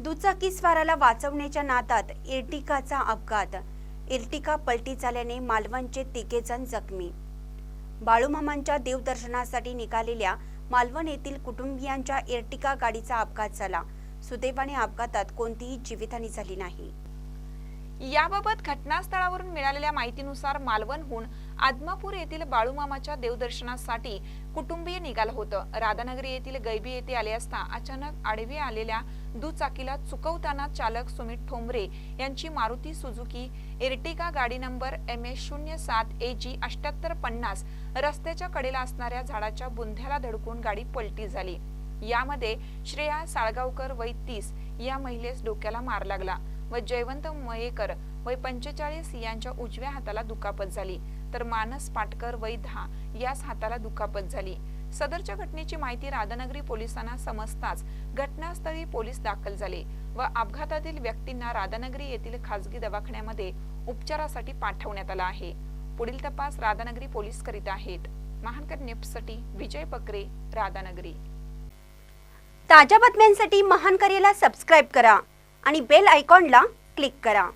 दुचाकीस्वाराला वाचवण्याच्या नादात एर्टिकाचा अपघात. इर्टिका पलटी झाल्याने मालवणचे तिघेजण जखमी. बाळूमामांच्या देवदर्शनासाठी निघालेल्या मालवण येथील कुटुंबियांच्या इर्टिका गाडीचा अपघात झाला. सुदैवाने अपघातात कोणतीही जीवितहानी झाली नाही. याबाबत घटनास्थळावरून मिळालेल्या माहितीनुसार मालवणहून आदमापूर येथील बाळूमामाच्या देवदर्शनासाठी कुटुंबीय निघालं होतं. राधानगरी येथील गैबी येथे आले असता अचानक आडवी आलेल्या दुचाकीला चुकवताना चालक सुमित ठोंबरे यांची मारुती सुझुकी एर्टिगा गाडी नंबर एम एस शून्य सात ए जी अष्ट्याहत्तर पन्नास रस्त्याच्या कडेला असणाऱ्या झाडाच्या बुंध्याला धडकून गाडी पलटी झाली. यामध्ये श्रेया साळगावकर वय तीस या महिलेस डोक्याला मार लागला व जयवंत मयेकर वय पंचेचाळीस यांच्या उजव्या हाताला दुखापत झाली. तर मानस पाटकर वय दहा यास हाताला दुखापत झाली. सदरच्या घटनेची माहिती राधानगरी पोलिसांना समजताच घटनास्थळी पोलीस दाखल झाले व अपघातातील व्यक्तींना राधानगरी येथील खासगी दवाखान्यामध्ये उपचारासाठी पाठवण्यात आला आहे. पुढील तपास राधानगरी पोलीस करीत आहेत. महानकर न्यूजसाठी विजय बकरे राधानगरी. ताज्या बातम्यांसाठी महानकरेला सबस्क्राईब करा आणि बेल आयकॉनला क्लिक करा.